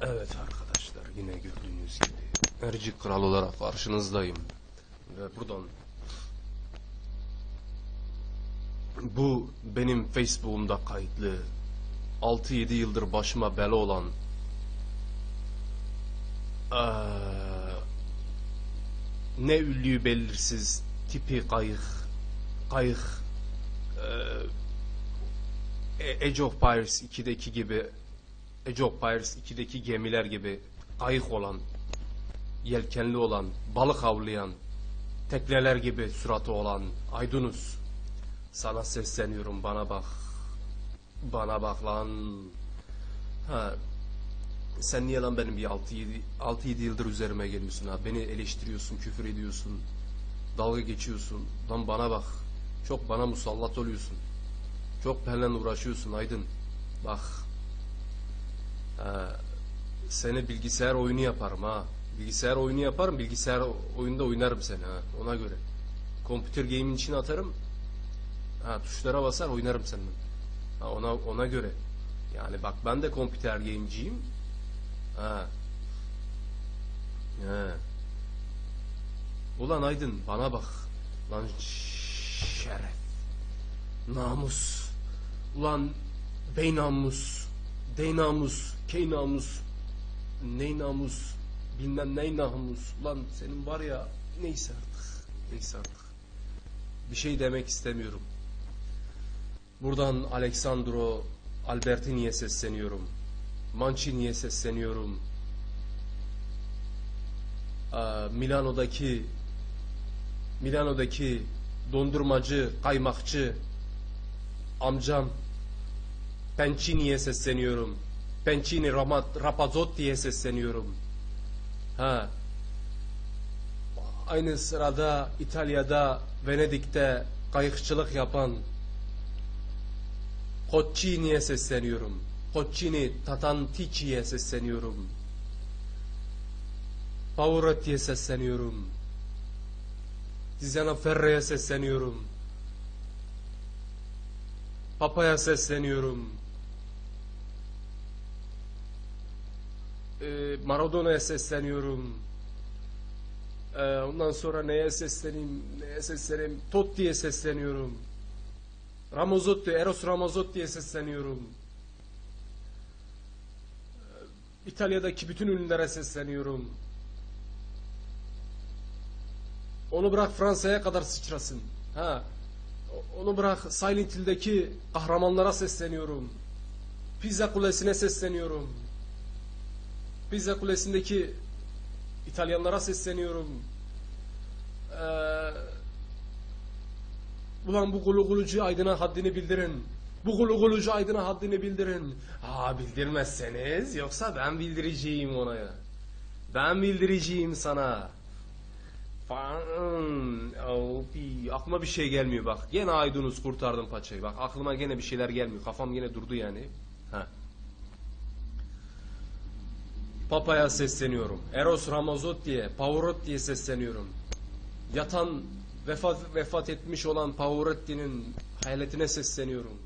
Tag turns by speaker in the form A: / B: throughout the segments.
A: Evet arkadaşlar yine gördüğünüz gibi Ercik Kral olarak karşınızdayım. Ve buradan bu benim Facebook'umda kayıtlı 6-7 yıldır başıma bela olan eee, ne ünlüğü belirsiz tipi kayık kayık eee, E- Age of Pirates 2'deki gibi Age of Pirates 2'deki gemiler gibi kayık olan yelkenli olan balık avlayan tekneler gibi suratı olan Aydunus sana sesleniyorum bana bak. Bana bak lan. Ha sen niye lan benim bir 6-7 6-7 yıldır üzerime geliyorsun ha? Beni eleştiriyorsun küfür ediyorsun dalga geçiyorsun. Lan bana bak çok bana musallat oluyorsun. Çok benimle uğraşıyorsun Aydın. Bak ha, seni bilgisayar oyunu yaparım ha. Bilgisayar oyunu yaparım bilgisayar oyunda oynarım seni ha ona göre. Computer game'in içine atarım. Ha tuşlara basar oynarım seninle. Ha, ona ona göre. Yani bak ben de computer game'ciyim ha He. Ulan Aydın bana bak. Lan şeref. Namus. Ulan bey namus. Dey namus. Key namus. Ney namus. Bilmem ney namus. Ulan senin var ya neyse artık. Neyse artık. Bir şey demek istemiyorum. Buradan Alexandro Albertini'ye sesleniyorum. Mancini'ye sesleniyorum. Milano'daki Milano'daki dondurmacı, kaymakçı amcam Pencini'ye sesleniyorum. Pencini Ramat, Rapazzotti'ye sesleniyorum. Ha. Aynı sırada İtalya'da Venedik'te kayıkçılık yapan Coccini'ye sesleniyorum. Coccini Tatantici'ye sesleniyorum. Pavarotti'ye sesleniyorum. Tiziana Ferre'ye sesleniyorum. Papa'ya sesleniyorum. Ee, Maradona'ya sesleniyorum. Ee, ondan sonra neye sesleneyim, neye sesleneyim? Totti'ye sesleniyorum. Ramazzotti, Eros Ramazzotti'ye sesleniyorum. Ee, İtalya'daki bütün ünlülere sesleniyorum. Onu bırak Fransa'ya kadar sıçrasın. Ha. Onu bırak Silent Hill'deki kahramanlara sesleniyorum. Pizza Kulesi'ne sesleniyorum. Pizza Kulesi'ndeki İtalyanlara sesleniyorum. Ee, ulan bu gulu gulucu Aydın'a haddini bildirin. Bu gulu gulucu Aydın'a haddini bildirin. Ha bildirmezseniz yoksa ben bildireceğim ona. Ben bildireceğim sana. Abi, aklıma bir şey gelmiyor bak. Gene Aydınus kurtardım paçayı. Bak aklıma gene bir şeyler gelmiyor. Kafam gene durdu yani. Ha. Papa'ya sesleniyorum. Eros Ramazzotti'ye, Pavarotti'ye sesleniyorum. Yatan, vefat, vefat etmiş olan Pavarotti'nin hayaletine sesleniyorum.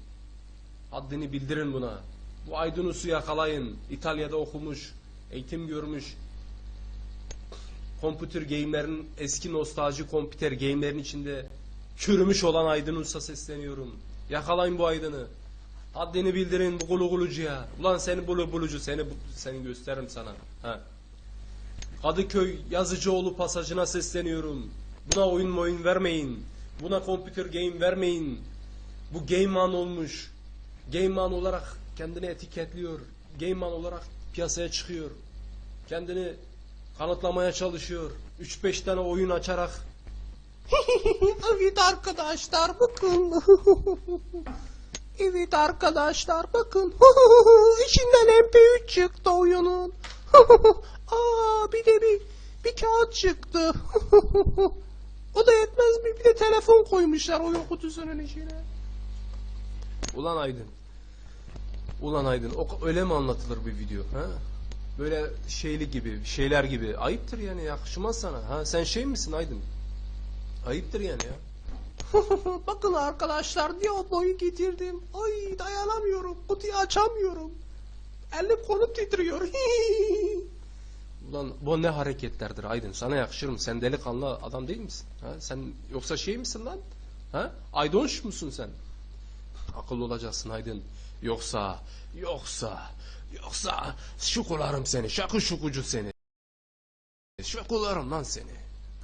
A: Haddini bildirin buna. Bu Aydınus'u yakalayın. İtalya'da okumuş, eğitim görmüş, computer game'lerin eski nostalji computer game'lerin içinde çürümüş olan Aydınus'a sesleniyorum. Yakalayın bu Aydın'ı. Haddini bildirin bu gulu gulucuya. Ulan seni bulu bulucu seni seni gösteririm sana. Ha. Kadıköy Yazıcıoğlu pasajına sesleniyorum. Buna oyun oyun vermeyin. Buna computer game vermeyin. Bu game man olmuş. Game man olarak kendini etiketliyor. Game man olarak piyasaya çıkıyor. Kendini kanıtlamaya çalışıyor. 3-5 tane oyun açarak
B: Evet arkadaşlar bakın. evet arkadaşlar bakın. İçinden MP3 çıktı oyunun. Aa bir de bir bir kağıt çıktı. o da yetmez mi? Bir de telefon koymuşlar oyun kutusunun içine.
A: Ulan Aydın. Ulan Aydın. O, öyle mi anlatılır bir video? Ha? böyle şeyli gibi, şeyler gibi. Ayıptır yani yakışmaz sana. Ha sen şey misin Aydın? Ayıptır yani ya.
B: Bakın arkadaşlar Diablo'yu getirdim. Ay dayanamıyorum. Kutuyu açamıyorum. Elim kolum titriyor.
A: Ulan bu ne hareketlerdir Aydın? Sana yakışır mı? Sen delikanlı adam değil misin? Ha? Sen yoksa şey misin lan? Ha? Aydonş musun sen? Akıllı olacaksın Aydın. Yoksa, yoksa, yoksa şukularım seni, şakı şukucu seni. Şukularım lan seni.